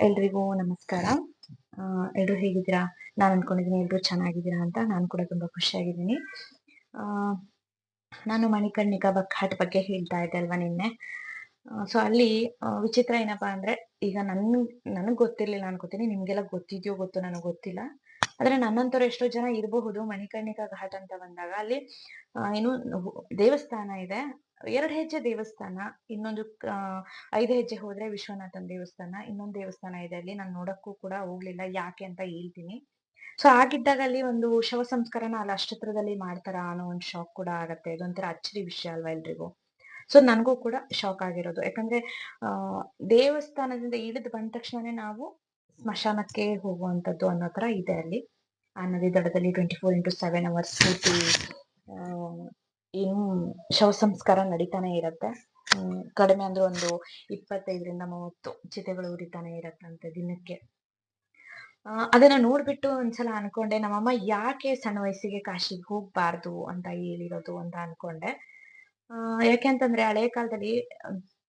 ಎಲ್ರಿಗೂ ನಮಸ್ಕಾರ. ಎಲ್ರು ಹೇಗಿದ್ದೀರಾ? ನಾನು ಅನ್ಕೊಂಡಿದ್ದೀನಿ ಎಲ್ರು ಚೆನ್ನಾಗಿದ್ದೀರಾ ಅಂತ ನಾನು ಕೂಡ ತುಂಬಾ ಖುಷಿಯಾಗಿದ್ದೀನಿ. ನಾನು ಮಣಿಕರ್ಣಿಕಾ ಬಕ್ಹಾಟ್ ಬಗ್ಗೆ ಹೇಳ್ತಾ ಇದ್ದೆ ಅಲ್ವಾ ನಿನ್ನೆ? ಸೊ ಅಲ್ಲಿ ವಿಚಿತ್ರ ಏನಪ್ಪಾ ಅಂದ್ರೆ ಈಗ ನನ್, ನನಗ್ ಗೊತ್ತಿರ್ಲಿಲ್ಲ ಅನ್ಕೋತೀನಿ. ನಿಮ್ಗೆಲ್ಲ ಗೊತ್ತಿದ್ಯೋ ಗೊತ್ತು ನನಗ್ ಗೊತ್ತಿಲ್ಲ. ಆದ್ರೆ ನನ್ನಂತರ ಎಷ್ಟೋ ಜನ ಇರಬಹುದು ಮಣಿಕರ್ಣಿಕಾ ಘಾಟ್ ಅಂತ ಬಂದಾಗ. ಅಲ್ಲಿ ಏನು ದೇವಸ್ಥಾನ ಇದೆ. ಎರಡ್ ಹೆಜ್ಜೆ ದೇವಸ್ಥಾನ, ಇನ್ನೊಂದು ಐದು ಹೆಜ್ಜೆ ಹೋದ್ರೆ ವಿಶ್ವನಾಥನ್ ದೇವಸ್ಥಾನ, ಇನ್ನೊಂದು ದೇವಸ್ಥಾನ ಇದೆ ಅಲ್ಲಿ. ನಾನು ನೋಡಕ್ಕೂ ಕೂಡ ಹೋಗ್ಲಿಲ್ಲ ಯಾಕೆ ಅಂತ ಹೇಳ್ತೀನಿ. ಸೊ ಆಗಿದ್ದಾಗ ಅಲ್ಲಿ ಒಂದು ಶವ ಸಂಸ್ಕಾರನ ಅಲ್ಲಿ ಅಷ್ಟತ್ರದಲ್ಲಿ ಮಾಡ್ತಾರ ಅನ್ನೋ ಒಂದು ಶಾಕ್ ಕೂಡ ಆಗತ್ತೆ. ಇದೊಂಥರ ಅಚ್ಚರಿ ವಿಷಯ ಅಲ್ವಾ ಎಲ್ರಿಗೂ. ಸೊ ನನಗೂ ಕೂಡ ಶಾಕ್ ಆಗಿರೋದು. ಯಾಕಂದ್ರೆ ದೇವಸ್ಥಾನದಿಂದ ಇಳಿದು ಬಂದ ತಕ್ಷಣನೇ ನಾವು ಸ್ಮಶಾನಕ್ಕೆ ಹೋಗುವಂತದ್ದು ಅನ್ನೋ ತರ ಇದೆ ಅಲ್ಲಿ. ಆ ನದಿ ದಡದಲ್ಲಿ twenty four into seven hours ಏನು ಶವ ಸಂಸ್ಕಾರ ನಡೀತಾನೆ ಇರತ್ತೆ. ಕಡಿಮೆ ಅಂದ್ರೆ ಒಂದು ಇಪ್ಪತ್ತೈದರಿಂದ ಮೂವತ್ತು ಚಿತೆಗಳು ಉರಿತಾನೆ ಇರತ್ತಂತೆ ದಿನಕ್ಕೆ. ಅದನ್ನ ನೋಡ್ಬಿಟ್ಟು ಒಂದ್ಸಲ ಅನ್ಕೊಂಡೆ, ನಮ್ಮಮ್ಮ ಯಾಕೆ ಸಣ್ಣ ವಯಸ್ಸಿಗೆ ಕಾಶಿಗೆ ಹೋಗ್ಬಾರ್ದು ಅಂತ ಹೇಳಿರೋದು ಅಂತ ಅನ್ಕೊಂಡೆ. ಯಾಕೆ ಅಂತಂದ್ರೆ ಹಳೆ ಕಾಲದಲ್ಲಿ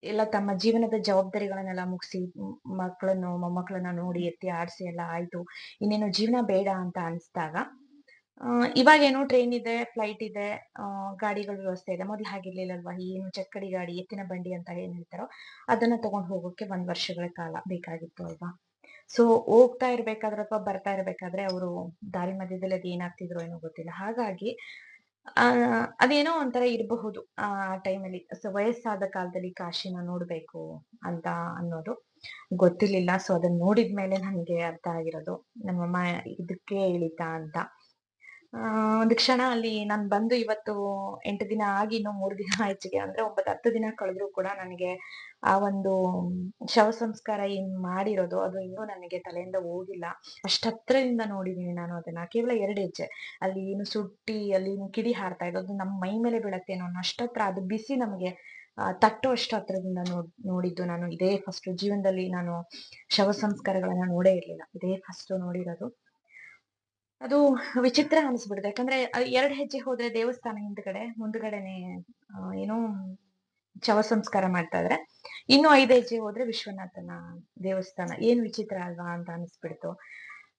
ಎಲ್ಲ ತಮ್ಮ ಜೀವನದ ಜವಾಬ್ದಾರಿಗಳನ್ನೆಲ್ಲ ಮುಗಿಸಿ, ಮಕ್ಕಳನ್ನು, ಮೊಮ್ಮಕ್ಕಳನ್ನ ನೋಡಿ ಎತ್ತಿ ಆಡಿಸಿ ಎಲ್ಲ ಆಯ್ತು. ಇನ್ನೇನು ಜೀವನ ಬೇಡ ಅಂತ ಅನ್ಸ್ದಾಗ ಆ, ಇವಾಗೇನು ಟ್ರೈನ್ ಇದೆ ಫ್ಲೈಟ್ ಇದೆ ಗಾಡಿಗಳ ವ್ಯವಸ್ಥೆ ಇದೆ. ಮೊದ್ಲು ಹಾಗಿರ್ಲಿಲ್ಲಲ್ವಾ? ಏನು ಚಕ್ಕಡಿ ಗಾಡಿ ಎತ್ತಿನ ಬಂಡಿ ಅಂತ ಏನ್ ಹೇಳ್ತಾರೋ ಅದನ್ನ ತಗೊಂಡ್ ಹೋಗೋಕೆ ಒಂದ್ ವರ್ಷಗಳ ಕಾಲ ಬೇಕಾಗಿತ್ತು ಅಲ್ವಾ? ಸೊ ಹೋಗ್ತಾ ಇರ್ಬೇಕಾದ್ರೆ ಅಥವಾ ಬರ್ತಾ ಇರ್ಬೇಕಾದ್ರೆ ಅವರು ದಾರಿ ಮಧ್ಯದಲ್ಲಿ ಅದ್ ಏನಾಗ್ತಿದ್ರು ಏನೋ ಗೊತ್ತಿಲ್ಲ. ಹಾಗಾಗಿ ಆ ಅದೇನೋ ಒಂಥರ ಇರಬಹುದು ಆ ಟೈಮಲ್ಲಿ ಸೊ ವಯಸ್ಸಾದ ಕಾಲದಲ್ಲಿ ಕಾಶಿನ ನೋಡ್ಬೇಕು ಅಂತ ಅನ್ನೋದು ಗೊತ್ತಿರ್ಲಿಲ್ಲ. ಸೊ ಅದನ್ನ ನೋಡಿದ್ಮೇಲೆ ನನ್ಗೆ ಅರ್ಥ ಆಗಿರೋದು. ನಮ್ಮಮ್ಮ ಇದಕ್ಕೆ ಇಳಿತಾ ಅಂತ. ಒಂದು ಕ್ಷಣ ಅಲ್ಲಿ ನಾನ್ ಬಂದು ಇವತ್ತು ಎಂಟು ದಿನ ಆಗಿ ಇನ್ನು ಮೂರು ದಿನ ಹೆಚ್ಚಿಗೆ ಅಂದ್ರೆ ಒಂಬತ್ತು ಹತ್ತು ದಿನ ಕಳೆದ್ರು ಕೂಡ ನನಗೆ ಆ ಒಂದು ಶವ ಸಂಸ್ಕಾರ ಏನ್ ಮಾಡಿರೋದು ಅದು ಇನ್ನೂ ನನಗೆ ತಲೆಯಿಂದ ಹೋಗಿಲ್ಲ. ಅಷ್ಟತ್ರದಿಂದ ನೋಡಿದೀನಿ ನಾನು ಅದನ್ನ. ಕೇವಲ ಎರಡು ಹೆಜ್ಜೆ. ಅಲ್ಲಿ ಏನು ಸುಟ್ಟಿ, ಅಲ್ಲಿ ಏನು ಕಿಡಿ ಹಾರ್ತಾ ಇರೋದು ನಮ್ಮ ಮೈ ಮೇಲೆ ಬೀಳತ್ತೆ ಅನ್ನೋ ಅಷ್ಟತ್ರ ಅದು ಬಿಸಿ ನಮಗೆ ತಟ್ಟೋ ಅಷ್ಟು ಹತ್ರದಿಂದ ನೋಡ್ ನೋಡಿದ್ದು ನಾನು. ಇದೇ ಫಸ್ಟ್ ಜೀವನದಲ್ಲಿ ನಾನು ಶವ ಸಂಸ್ಕಾರಗಳನ್ನ ನೋಡೇ ಇರ್ಲಿಲ್ಲ. ಇದೇ ಫಸ್ಟ್ ನೋಡಿರೋದು. ಅದು ವಿಚಿತ್ರ ಅನಿಸ್ಬಿಡುತ್ತೆ ಯಾಕಂದ್ರೆ ಎರಡು ಹೆಜ್ಜೆ ಹೋದ್ರೆ ದೇವಸ್ಥಾನ ಹಿಂದ್ಗಡೆ, ಮುಂದ್ಗಡೆನೆ ಏನೋ ಶವ ಸಂಸ್ಕಾರ ಮಾಡ್ತಾ ಇದ್ರೆ. ಇನ್ನು ಐದು ಹೆಜ್ಜೆ ಹೋದ್ರೆ ವಿಶ್ವನಾಥನ ದೇವಸ್ಥಾನ. ಏನ್ ವಿಚಿತ್ರ ಅಲ್ವಾ ಅಂತ ಅನಿಸ್ಬಿಡ್ತು.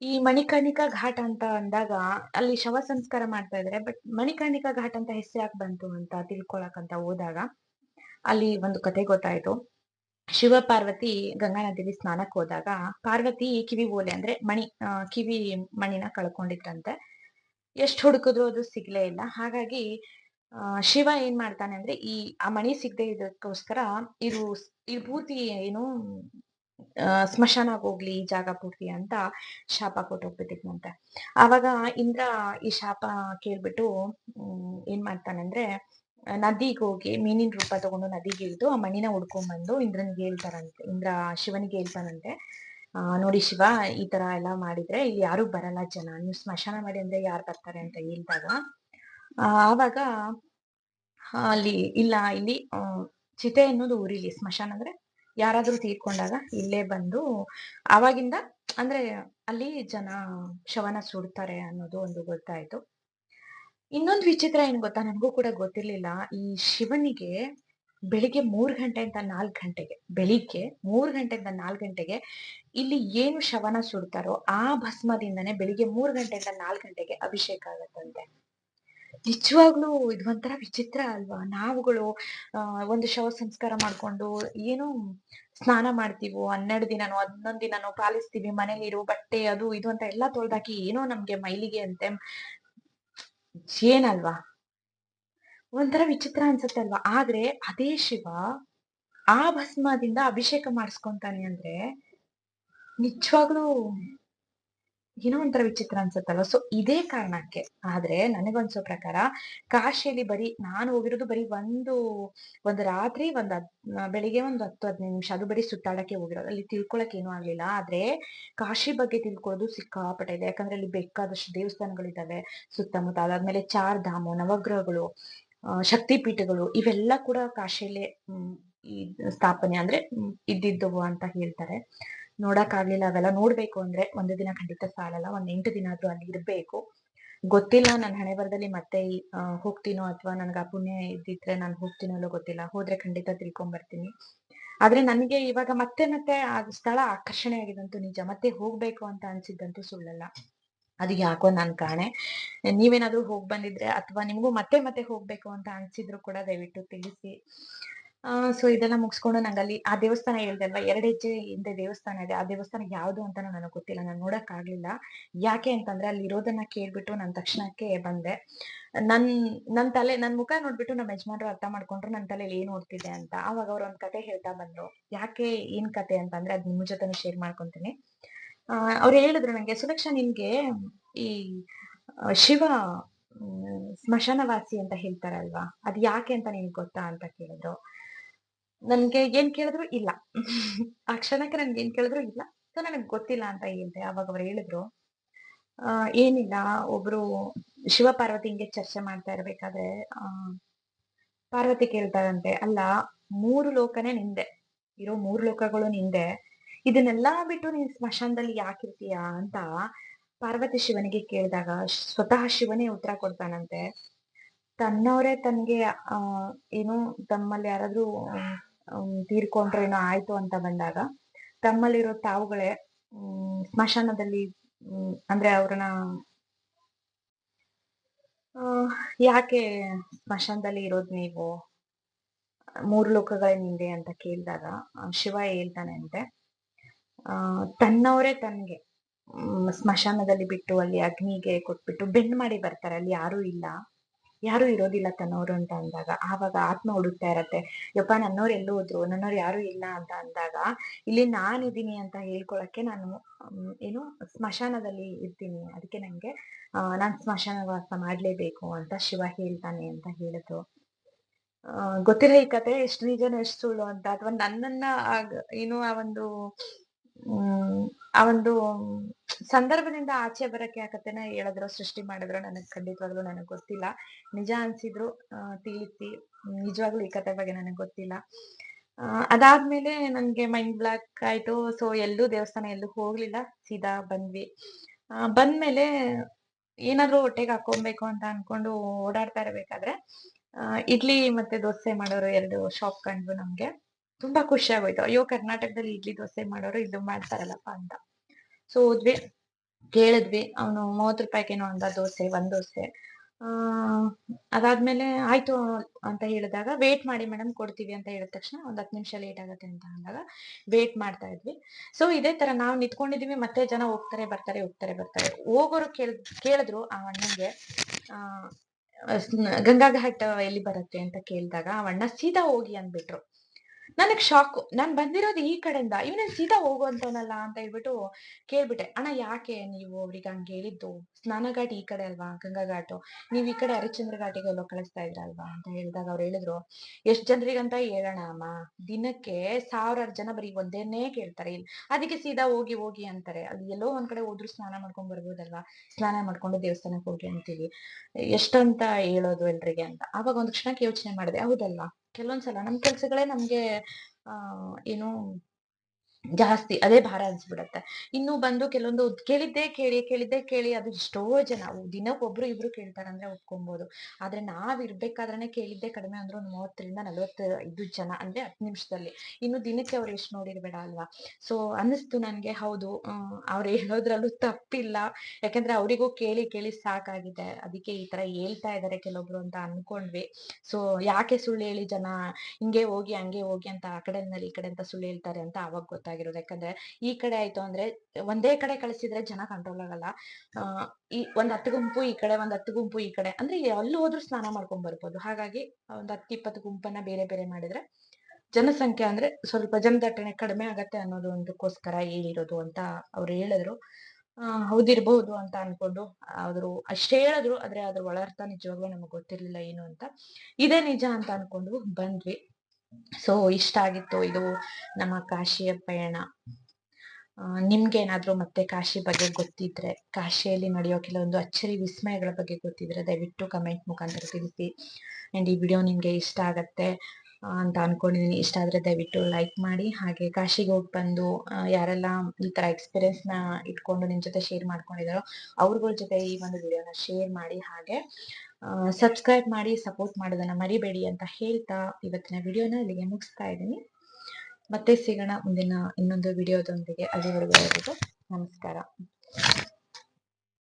ಈ ಮಣಿಕರ್ಣಿಕಾ ಘಾಟ್ ಅಂತ ಅಂದಾಗ ಅಲ್ಲಿ ಶವ ಸಂಸ್ಕಾರ ಮಾಡ್ತಾ ಇದ್ರೆ, ಬಟ್ ಮಣಿಕರ್ಣಿಕಾ ಘಾಟ್ ಅಂತ ಹೆಸರು ಯಾಕೆ ಬಂತು ಅಂತ ತಿಳ್ಕೊಳಕ್ ಅಂತ ಹೋದಾಗ ಅಲ್ಲಿ ಒಂದು ಕತೆ ಗೊತ್ತಾಯ್ತು. ಶಿವ ಪಾರ್ವತಿ ಗಂಗಾ ನದಿಲಿ ಸ್ನಾನಕ್ ಹೋದಾಗ ಪಾರ್ವತಿ ಕಿವಿ ಓಲೆ ಅಂದ್ರೆ ಮಣಿ ಕಿವಿ ಮಣಿನ ಕಳ್ಕೊಂಡಿದ್ರಂತೆ. ಎಷ್ಟು ಹುಡುಕಿದ್ರು ಅದು ಸಿಗ್ಲೇ ಇಲ್ಲ. ಹಾಗಾಗಿ ಶಿವ ಏನ್ ಮಾಡ್ತಾನೆ ಅಂದ್ರೆ ಈ ಆ ಮಣಿ ಸಿಗದೆ ಇದಕ್ಕೋಸ್ಕರ ಇದು ಈ ಪೂರ್ತಿ ಏನು ಆ, ಸ್ಮಶಾನಕ್ ಹೋಗ್ಲಿ ಈ ಜಾಗ ಪೂರ್ತಿ ಅಂತ ಶಾಪ ಕೊಟ್ಟೋಗ್ಬಿಟ್ಟಿದ್ನಂತೆ ಆವಾಗ ಇಂದ್ರ ಈ ಶಾಪ ಕೇಳ್ಬಿಟ್ಟು ಏನ್ ಮಾಡ್ತಾನೆ ಅಂದ್ರೆ ನದಿಗೆ ಹೋಗಿ ಮೀನಿನ ರೂಪ ತಗೊಂಡು ನದಿಗೆ ಇಳಿದು ಆ ಮಣ್ಣಿನ ಹುಡ್ಕೊಂಡ್ ಬಂದು ಇಂದ್ರನಿಗೆ ಹೇಳ್ತಾರಂತೆ, ಇಂದ್ರ ಶಿವನಿಗೆ ಹೇಳ್ತಾನಂತೆ ಆ, ನೋಡಿ ಶಿವ, ಈ ತರ ಎಲ್ಲ ಮಾಡಿದ್ರೆ ಇಲ್ಲಿ ಯಾರು ಬರಲ್ಲ ಜನ. ನೀವು ಸ್ಮಶಾನ ಮಾಡಿ ಅಂದ್ರೆ ಯಾರು ಬರ್ತಾರೆ ಅಂತ ಹೇಳಿದಾಗ ಆವಾಗ ಅಲ್ಲಿ, ಇಲ್ಲ, ಇಲ್ಲಿ ಚಿತೆ ಅನ್ನೋದು ಊರಿಲಿ ಸ್ಮಶಾನ ಅಂದ್ರೆ ಯಾರಾದ್ರೂ ತೀರ್ಕೊಂಡಾಗ ಇಲ್ಲೇ ಬಂದು, ಆವಾಗಿಂದ ಅಂದ್ರೆ ಅಲ್ಲಿ ಜನ ಶವನ ಸುಡ್ತಾರೆ ಅನ್ನೋದು ಒಂದು ಗೊತ್ತಾಯ್ತು. ಇನ್ನೊಂದು ವಿಚಿತ್ರ ಏನ್ ಗೊತ್ತಾ? ನನಗೂ ಕೂಡ ಗೊತ್ತಿರ್ಲಿಲ್ಲ. ಈ ಶಿವನಿಗೆ ಬೆಳಿಗ್ಗೆ ಮೂರ್ ಗಂಟೆಯಿಂದ ನಾಲ್ಕ್ ಗಂಟೆಗೆ, ಬೆಳಿಗ್ಗೆ ಮೂರ್ ಗಂಟೆಯಿಂದ ನಾಲ್ಕ್ ಗಂಟೆಗೆ ಇಲ್ಲಿ ಏನು ಶವನ ಸುಡ್ತಾರೋ ಆ ಭಸ್ಮದಿಂದನೇ ಬೆಳಿಗ್ಗೆ ಮೂರ್ ಗಂಟೆಯಿಂದ ನಾಲ್ಕ್ ಗಂಟೆಗೆ ಅಭಿಷೇಕ ಆಗತ್ತಂತೆ. ನಿಜವಾಗ್ಲೂ ಇದು ಒಂಥರ ವಿಚಿತ್ರ ಅಲ್ವಾ? ನಾವುಗಳು ಒಂದು ಶವ ಸಂಸ್ಕಾರ ಮಾಡ್ಕೊಂಡು ಏನು ಸ್ನಾನ ಮಾಡ್ತೀವೋ, ಹನ್ನೆರಡು ದಿನನೋ, ಹನ್ನೊಂದ್ ದಿನನೋ ಪಾಲಿಸ್ತೀವಿ, ಮನೇಲಿರೋ ಬಟ್ಟೆ ಅದು ಇದು ಅಂತ ಎಲ್ಲಾ ತೊಳ್ದಾಕಿ ಏನೋ ನಮ್ಗೆ ಮೈಲಿಗೆ ಅಂತೆ. ಏನಲ್ವಾ ಒಂಥರ ವಿಚಿತ್ರ ಅನ್ಸುತ್ತೆ ಅಲ್ವಾ? ಆದ್ರೆ ಅದೇ ಶಿವ ಆ ಭಸ್ಮದಿಂದ ಅಭಿಷೇಕ ಮಾಡಿಸ್ಕೊಂತಾನೆ ಅಂದ್ರೆ ನಿಜವಾಗ್ಲೂ ಏನೋ ಒಂಥರ ವಿಚಿತ್ರ ಅನ್ಸುತ್ತಲ್ವ? ಸೊ ಇದೇ ಕಾರಣಕ್ಕೆ, ಆದ್ರೆ ನನಗನ್ಸೋ ಪ್ರಕಾರ ಕಾಶಿಯಲ್ಲಿ ಬರೀ ನಾನು ಹೋಗಿರೋದು ಬರೀ ಒಂದು ಒಂದು ರಾತ್ರಿ, ಒಂದ್ ಬೆಳಿಗ್ಗೆ ಒಂದು ಹತ್ತು, ಹದಿನೈದು ನಿಮಿಷ. ಅದು ಬರೀ ಸುತ್ತಾಡಕ್ಕೆ ಹೋಗಿರೋದು. ಅಲ್ಲಿ ತಿಳ್ಕೊಳಕ್ ಏನೂ ಆಗ್ಲಿಲ್ಲ. ಆದ್ರೆ ಕಾಶಿ ಬಗ್ಗೆ ತಿಳ್ಕೊಳ್ಳೋದು ಸಿಕ್ಕಾಪಟ್ಟೆ ಇದೆ ಯಾಕಂದ್ರೆ ಅಲ್ಲಿ ಬೇಕಾದಷ್ಟು ದೇವಸ್ಥಾನಗಳಿದಾವೆ ಸುತ್ತಮುತ್ತ. ಅದಾದ್ಮೇಲೆ ಚಾರ್ ಧಾಮು ನವಗ್ರಹಗಳು ಶಕ್ತಿ ಶಕ್ತಿಪೀಠಗಳು, ಇವೆಲ್ಲ ಕೂಡ ಕಾಶಿಯಲ್ಲೇ ಸ್ಥಾಪನೆ ಅಂದ್ರೆ ಇದ್ದಿದ್ದವು ಅಂತ ಹೇಳ್ತಾರೆ. ನೋಡಕ್ ಆಗ್ಲಿಲ್ಲ, ಅವೆಲ್ಲ ನೋಡ್ಬೇಕು ಅಂದ್ರೆ ಒಂದು ದಿನ ಖಂಡಿತ ಸಾಲಲ್ಲ, ಒಂದ್ ಎಂಟು ದಿನ ಆದ್ರೂ ಅಲ್ಲಿ ಇರ್ಬೇಕು. ಗೊತ್ತಿಲ್ಲ ನನ್ನ ಹಣೆ ಬರದಲ್ಲಿ ಮತ್ತೆ ಹೋಗ್ತೀನೋ ಅಥವಾ ನನ್ಗೆ ಆ ಪುಣ್ಯ ಇದ್ದಿದ್ರೆ ನಾನು ಹೋಗ್ತೀನೋ ಗೊತ್ತಿಲ್ಲ, ಹೋದ್ರೆ ಖಂಡಿತ ತಿಳ್ಕೊಂಡ್ ಬರ್ತೀನಿ ಆದ್ರೆ ನನಗೆ ಇವಾಗ ಮತ್ತೆ ಮತ್ತೆ ಆ ಸ್ಥಳ ಆಕರ್ಷಣೆ ಆಗಿದಂತೂ ನಿಜ, ಮತ್ತೆ ಹೋಗ್ಬೇಕು ಅಂತ ಅನ್ಸಿದ್ದಂತೂ ಸುಳ್ಳಲ್ಲ. ಅದು ಯಾಕೋ ನನ್ ಕಾಣೆ ನೀವೇನಾದ್ರೂ ಹೋಗ್ ಬಂದಿದ್ರೆ ಅಥವಾ ನಿಮ್ಗೂ ಮತ್ತೆ ಮತ್ತೆ ಹೋಗ್ಬೇಕು ಅಂತ ಅನ್ಸಿದ್ರು ಕೂಡ ದಯವಿಟ್ಟು ತಿಳಿಸಿ. ಸೊ ಇದೆಲ್ಲ ಮುಗಿಸ್ಕೊಂಡು ನಂಗಲ್ಲಿ ಆ ದೇವಸ್ಥಾನ ಹೇಳ್ದೆ ಅಲ್ವಾ? ಎರಡ್ ಹೆಜ್ಜೆ ಹಿಂದೆ ದೇವಸ್ಥಾನ ಇದೆ. ಆ ದೇವಸ್ಥಾನ ಯಾವ್ದು ಅಂತ ನನಗೆ ಗೊತ್ತಿಲ್ಲ. ನಾನು ನೋಡಕ್ ಆಗ್ಲಿಲ್ಲ. ಯಾಕೆ ಅಂತಂದ್ರೆ ಅಲ್ಲಿ ಇರೋದನ್ನ ಕೇಳ್ಬಿಟ್ಟು ನನ್ ತಕ್ಷಣಕ್ಕೆ ಬಂದೆ. ನನ್ ನನ್ ತಲೆ, ನನ್ ಮುಖ ನೋಡ್ಬಿಟ್ಟು ನಮ್ಮ ಯಜಮಾನ್ರು ಅರ್ಥ ಮಾಡ್ಕೊಂಡ್ರು ನನ್ ತಲೆಯಲ್ಲಿ ಏನ್ ಓಡ್ತಿದೆ ಅಂತ. ಅವಾಗ ಅವ್ರು ಒಂದ್ ಕತೆ ಹೇಳ್ತಾ ಬಂದ್ರು. ಯಾಕೆ ಏನ್ ಕತೆ ಅಂತಂದ್ರೆ ಅದ್ ನಿಮ್ಮ ಜೊತೆ ಶೇರ್ ಮಾಡ್ಕೊಂತೀನಿ. ಅವ್ರು ಹೇಳಿದ್ರು ನಂಗೆ, ಸುಲಕ್ಷ, ನಿನ್ಗೆ ಈ ಶಿವ ಸ್ಮಶಾನವಾಸಿ ಅಂತ ಹೇಳ್ತಾರಲ್ವಾ? ಅದ್ ಯಾಕೆ ಅಂತ ನಿನ್ಗೆ ಗೊತ್ತಾ? ಅಂತ ಕೇಳಿದ್ರು. ನನ್ಗೆ ಏನ್ ಕೇಳಿದ್ರು ಇಲ್ಲ. ಆ ಕ್ಷಣಕ್ಕೆ ನನ್ಗೆ ಏನ್ ಕೇಳಿದ್ರು ಇಲ್ಲ. ಸೊ, ನನಗ್ ಗೊತ್ತಿಲ್ಲ ಅಂತ ಹೇಳ್ದೆ. ಅವಾಗ ಅವ್ರು ಹೇಳಿದ್ರು, ಆ, ಏನಿಲ್ಲ. ಒಬ್ರು ಶಿವ ಪಾರ್ವತಿ ಹಿಂಗೆ ಚರ್ಚೆ ಮಾಡ್ತಾ ಇರ್ಬೇಕಾದ್ರೆ, ಆ, ಪಾರ್ವತಿ ಕೇಳ್ತಾರಂತೆ. ಅಲ್ಲ, ಮೂರು ಲೋಕನೇ ನಿಂದೆ. ಇರೋ ಮೂರು ಲೋಕಗಳು ನಿಂದೆ. ಇದನ್ನೆಲ್ಲಾ ಬಿಟ್ಟು ನೀನ್ ಸ್ಮಶಾನದಲ್ಲಿ ಯಾಕಿರ್ತೀಯ ಅಂತ ಪಾರ್ವತಿ ಶಿವನಿಗೆ ಕೇಳಿದಾಗ ಸ್ವತಃ ಶಿವನೇ ಉತ್ತರ ಕೊಡ್ತಾನಂತೆ. ತನ್ನವರೇ ತನ್ಗೆ, ಆ, ಏನು ತಮ್ಮಲ್ಲಿ ಯಾರಾದ್ರೂ ತೀರ್ಕೊಂಡ್ರೆ ಏನೋ ಆಯ್ತು ಅಂತ ಬಂದಾಗ, ತಮ್ಮಲ್ಲಿರೋ ತಾವುಗಳೇ ಸ್ಮಶಾನದಲ್ಲಿ ಅಂದ್ರೆ ಅವ್ರನ್ನ ಯಾಕೆ ಸ್ಮಶಾನದಲ್ಲಿ ಇರೋದ್ ನೀವು? ಮೂರು ಲೋಕಗಳ ನಿಂದೆ ಅಂತ ಕೇಳಿದಾಗ ಶಿವ ಹೇಳ್ತಾನೆ ಅಂತೆ. ತನ್ನವರೇ ತನ್ಗೆ ಸ್ಮಶಾನದಲ್ಲಿ ಬಿಟ್ಟು ಅಲ್ಲಿ ಅಗ್ನಿಗೆ ಕೊಟ್ಬಿಟ್ಟು ಬೆಂಡ್ ಮಾಡಿ ಬರ್ತಾರೆ. ಅಲ್ಲಿ ಯಾರು ಇಲ್ಲ. ಯಾರು ಇರೋದಿಲ್ಲ ತನ್ನವರು ಅಂತ ಅಂದಾಗ. ಆವಾಗ ಆತ್ಮ ಹುಡುಕ್ತಾ ಇರತ್ತೆ. ಯಪ್ಪ ನನ್ನೋರು ಎಲ್ಲೂ ಹೋದ್ರು? ನನ್ನೋರು ಯಾರು ಇಲ್ಲ ಅಂತ ಅಂದಾಗ, ಇಲ್ಲಿ ನಾನಿದ್ದೀನಿ ಅಂತ ಹೇಳ್ಕೊಳಕ್ಕೆ ನಾನು ಏನು ಸ್ಮಶಾನದಲ್ಲಿ ಇರ್ತೀನಿ. ಅದಕ್ಕೆ ನಂಗೆ, ಆ, ನಾನ್ ಸ್ಮಶಾನ ವಾಸ ಮಾಡ್ಲೇಬೇಕು ಅಂತ ಶಿವ ಹೇಳ್ತಾನೆ ಅಂತ ಹೇಳಿದ್ರು ಗೊತ್ತಿರೋ ಗೊತ್ತಿಲ್ಲ ಈ ಕತೆ ಎಷ್ಟು ನಿಜನ ಎಷ್ಟು ಸುಳ್ಳು ಅಂತ. ಅಥವಾ ನನ್ನನ್ನ ಏನು ಆ ಒಂದು ಆ ಒಂದು, ಸಂದರ್ಭದಿಂದ ಆಚೆ ಬರಕ್ಕೆ ಆ ಕಥೆನ ಹೇಳಿದ್ರು, ಸೃಷ್ಟಿ ಮಾಡಿದ್ರು, ನನಗ್ ಖಂಡಿತವಾಗ್ಲು ನನಗ್ ಗೊತ್ತಿಲ್ಲ. ನಿಜ ಅನ್ಸಿದ್ರು ತಿಳಿಸಿ ನಿಜವಾಗ್ಲೂ ಈ ಕಥೆ ಬಗ್ಗೆ ನನಗ್ ಗೊತ್ತಿಲ್ಲ. ಅದಾದ್ಮೇಲೆ ನನ್ಗೆ ಮೈಂಡ್ ಬ್ಲಾಕ್ ಆಯ್ತು. ಸೊ ಎಲ್ಲೂ ದೇವಸ್ಥಾನ ಎಲ್ಲೂ ಹೋಗ್ಲಿಲ್ಲ. ಸೀದಾ ಬಂದ್ವಿ. ಬಂದ್ಮೇಲೆ ಏನಾದ್ರೂ ಹೊಟ್ಟೆಗೆ ಹಾಕೊಬೇಕು ಅಂತ ಅನ್ಕೊಂಡು ಓಡಾಡ್ತಾ ಇರ್ಬೇಕಾದ್ರೆ ಇಡ್ಲಿ ಮತ್ತೆ ದೋಸೆ ಮಾಡೋರು ಎರಡು ಶಾಪ್ ಕಂಡ್ವು ನಮ್ಗೆ. ತುಂಬಾ ಖುಷಿ ಆಗೋಯ್ತು. ಅಯ್ಯೋ, ಕರ್ನಾಟಕದಲ್ಲಿ ಇಡ್ಲಿ ದೋಸೆ ಮಾಡೋರು ಇದು ಮಾಡ್ತಾರಲ್ಲಪ್ಪ ಅಂತ. ಸೊ ಹೋದ್ವಿ ಕೇಳಿದ್ವಿ. ಅವನು ಮೂವತ್ ರೂಪಾಯಿಗೇನೋ ಅಂದ ದೋಸೆ, ಒಂದ್ ದೋಸೆ. ಆ, ಅದಾದ್ಮೇಲೆ ಆಯ್ತು ಅಂತ ಹೇಳಿದಾಗ ವೇಟ್ ಮಾಡಿ ಮೇಡಮ್ ಕೊಡ್ತೀವಿ ಅಂತ ಹೇಳಿದ ತಕ್ಷಣ ಒಂದ್ ಹತ್ತು ನಿಮಿಷ ಲೇಟ್ ಆಗತ್ತೆ ಅಂತ ಅಂದಾಗ ವೇಟ್ ಮಾಡ್ತಾ ಇದ್ವಿ. ಸೊ ಇದೇ ತರ ನಾವು ನಿಂತ್ಕೊಂಡಿದೀವಿ, ಮತ್ತೆ ಜನ ಹೋಗ್ತಾರೆ, ಬರ್ತಾರೆ ಹೋಗ್ತಾರೆ, ಬರ್ತಾರೆ. ಹೋಗೋರು ಕೇಳ್, ಕೇಳಿದ್ರು ಆ ಅಣ್ಣಂಗೆ, ಆ ಗಂಗಾ ಘಾಟ್ ಎಲ್ಲಿ ಬರುತ್ತೆ ಅಂತ ಕೇಳಿದಾಗ, ಆ ಅಣ್ಣ ಸೀದಾ ಹೋಗಿ ಅಂದ್ಬಿಟ್ರು. ನನಗ್ ಶಾಕ್, ನಾನ್ ಬಂದಿರೋದು ಈ ಕಡೆಯಿಂದ. ಇವನೇ ಸೀದಾ ಹೋಗುವಂತವನಲ್ಲ ಅಂತ ಹೇಳ್ಬಿಟ್ಟು ಕೇಳ್ಬಿಟ್ಟೆ, ಅಣ್ಣ, ಯಾಕೆ ನೀವು ಅವ್ರಿಗೆ ಹಂಗೆ ಹೇಳಿದ್ದು? ಸ್ನಾನ ಘಾಟ್ ಈ ಕಡೆ ಅಲ್ವಾ? ಗಂಗಾ ಘಾಟು ನೀವ್ ಈ ಕಡೆ ಹರಿಶ್ಚಂದ್ರ ಘಾಟಿಗೆ ಎಲ್ಲೋ ಕಳಿಸ್ತಾ ಇದ್ರಲ್ವಾ ಅಂತ ಹೇಳಿದಾಗ ಅವ್ರು ಹೇಳಿದ್ರು, ಎಷ್ಟ್ ಜನರಿಗಂತ ಹೇಳೋಣ ಅಮ್ಮ. ದಿನಕ್ಕೆ ಸಾವಿರಾರು ಜನ ಬರೀ ಒಂದೇನೇ ಕೇಳ್ತಾರೆ. ಇಲ್ಲಿ ಅದಕ್ಕೆ ಸೀದಾ ಹೋಗಿ ಹೋಗಿ ಅಂತಾರೆ. ಅಲ್ಲಿ ಎಲ್ಲೋ ಒಂದ್ ಕಡೆ ಹೋದ್ರು ಸ್ನಾನ ಮಾಡ್ಕೊಂಡ್ ಬರ್ಬೋದಲ್ವಾ? ಸ್ನಾನ ಮಾಡ್ಕೊಂಡು ದೇವಸ್ಥಾನಕ್ಕೆ ಹೋಗಿ ಅಂತೀವಿ. ಎಷ್ಟಂತ ಹೇಳೋದು ಎಲ್ರಿಗೆ ಅಂತ. ಆವಾಗ ಒಂದ್ ಕ್ಷಣಕ್ಕೆ ಯೋಚನೆ ಮಾಡಿದೆ, ಹೌದಲ್ವಾ? ಕೆಲವೊಂದ್ಸಲ ನಮ್ ಕೆಲ್ಸಗಳೇ ನಮ್ಗೆ ಏನು ಜಾಸ್ತಿ ಅದೇ ಭಾರ ಅನ್ಸ್ಬಿಡತ್ತೆ. ಇನ್ನು ಬಂದು ಕೆಲವೊಂದು ಕೇಳಿದ್ದೆ ಕೇಳಿ ಕೇಳಿದ್ದೆ ಕೇಳಿ ಅದು ಎಷ್ಟೋ ಜನ ದಿನಕ್ಕೆ ಒಬ್ರು ಇಬ್ರು ಕೇಳ್ತಾರಂದ್ರೆ ಒಪ್ಕೊಬೋದು. ಆದ್ರೆ ನಾವ್ ಇರ್ಬೇಕಾದ್ರೆ ಕೇಳಿದ್ದೆ ಕಡಿಮೆ ಅಂದ್ರೆ ಒಂದು ಮೂವತ್ತರಿಂದ ನಲವತ್ತೈದು ಜನ ಅಂದ್ರೆ ಹತ್ತು ನಿಮಿಷದಲ್ಲಿ. ಇನ್ನು ದಿನಕ್ಕೆ ಅವ್ರು ಎಷ್ಟು ನೋಡಿರ್ಬೇಡ ಅಲ್ವಾ? ಸೊ ಅನ್ನಿಸ್ತು ನನ್ಗೆ, ಹೌದು. ಅವ್ರು ಹೇಳೋದ್ರಲ್ಲೂ ತಪ್ಪಿಲ್ಲ. ಯಾಕಂದ್ರೆ ಅವರಿಗೂ ಕೇಳಿ ಕೇಳಿ ಸಾಕಾಗಿದೆ. ಅದಕ್ಕೆ ಈ ತರ ಹೇಳ್ತಾ ಇದಾರೆ ಕೆಲವೊಬ್ರು ಅಂತ ಅನ್ಕೊಂಡ್ವಿ. ಸೊ ಯಾಕೆ ಸುಳ್ಳು ಹೇಳಿ ಜನ ಹಿಂಗೆ ಹೋಗಿ, ಹಂಗೆ ಹೋಗಿ ಅಂತ ಆ ಕಡೆ ಈ ಕಡೆ ಅಂತ ಸುಳ್ಳು ಹೇಳ್ತಾರೆ ಅಂತ ಅವಾಗ ಗೊತ್ತಾಗಿರೋದು ಯಾಕಂದ್ರೆ ಈ ಕಡೆ ಆಯ್ತು ಅಂದ್ರೆ ಒಂದೇ ಕಡೆ ಕಳಿಸಿದ್ರೆ ಜನ ಕಂಟ್ರೋಲ್ ಆಗಲ್ಲ. ಆ ಈ ಒಂದ್ ಹತ್ತು ಗುಂಪು ಈ ಕಡೆ ಒಂದ್ ಹತ್ತು ಗುಂಪು ಈ ಕಡೆ ಅಂದ್ರೆ ಅಲ್ಲೂ ಹೋದ್ರು ಸ್ನಾನ ಮಾಡ್ಕೊಂಡ್ ಬರ್ಬೋದು. ಹಾಗಾಗಿ ಒಂದ್ ಹತ್ತು ಇಪ್ಪತ್ತು ಗುಂಪನ್ನ ಬೇರೆ ಬೇರೆ ಮಾಡಿದ್ರೆ ಜನಸಂಖ್ಯೆ ಅಂದ್ರೆ ಸ್ವಲ್ಪ ಜನದಟ್ಟಣೆ ಕಡಿಮೆ ಆಗತ್ತೆ ಅನ್ನೋದು ಒಂದಕ್ಕೋಸ್ಕರ ಹೇಳಿರೋದು ಅಂತ ಅವ್ರು ಹೇಳಿದ್ರು. ಆ ಹೌದಿರ್ಬಹುದು ಅಂತ ಅನ್ಕೊಂಡು ಆದ್ರು ಅಷ್ಟೇ ಹೇಳಿದ್ರು ಆದ್ರೆ ಅದ್ರ ಒಳರ್ಥ ನಿಜವಾಗ್ಲೂ ನಮಗ್ ಗೊತ್ತಿರ್ಲಿಲ್ಲ ಏನು ಅಂತ. ಇದೇ ನಿಜ ಅಂತ ಅನ್ಕೊಂಡು ಬಂದ್ವಿ. ಸೊ, ಇಷ್ಟ ಆಗಿತ್ತು ಇದು ನಮ್ಮ ಕಾಶಿಯ ಪಯಣ. ನಿಮ್ಗೆ ಮತ್ತೆ ಕಾಶಿ ಬಗ್ಗೆ ಗೊತ್ತಿದ್ರೆ, ಕಾಶಿಯಲ್ಲಿ ನಡೆಯೋ ಕೆಲವೊಂದು ಅಚ್ಚರಿ ವಿಸ್ಮಯಗಳ ಬಗ್ಗೆ ಗೊತ್ತಿದ್ರೆ ದಯವಿಟ್ಟು ಕಮೆಂಟ್ ಮುಖಾಂತರ ತಿಳಿಸಿ. ಅಂಡ್ ಈ ವಿಡಿಯೋ ನಿಮ್ಗೆ ಇಷ್ಟ ಆಗತ್ತೆ ಅಂತ ಅನ್ಕೊಂಡಿದೀನಿ. ಇಷ್ಟ ಆದ್ರೆ ದಯವಿಟ್ಟು ಲೈಕ್ ಮಾಡಿ. ಹಾಗೆ ಕಾಶಿಗೆ ಹೋಗಿ ಬಂದು ಯಾರೆಲ್ಲ ಈ ತರ ಎಕ್ಸ್ಪೀರಿಯನ್ಸ್ನ ಇಟ್ಕೊಂಡು ನಿಮ್ ಜೊತೆ ಶೇರ್ ಮಾಡ್ಕೊಂಡಿದಾರೋ, ಅವ್ರಗಳ ಜೊತೆ ಈ ಒಂದು ವಿಡಿಯೋನ ಶೇರ್ ಮಾಡಿ. ಹಾಗೆ ಸಬ್ಸ್ಕ್ರೈಬ್ ಮಾಡಿ ಸಪೋರ್ಟ್ ಮಾಡೋದನ್ನ ಮರಿಬೇಡಿ ಅಂತ ಹೇಳ್ತಾ ಇವತ್ತಿನ ವಿಡಿಯೋನ ಇಲ್ಲಿಗೆ ಮುಗಿಸ್ತಾ ಇದ್ದೀನಿ. ಮತ್ತೆ ಸಿಗೋಣ ಮುಂದಿನ ಇನ್ನೊಂದು ವಿಡಿಯೋದೊಂದಿಗೆ ಅಲ್ಲಿವರೆಗೂ ನಮಸ್ಕಾರ.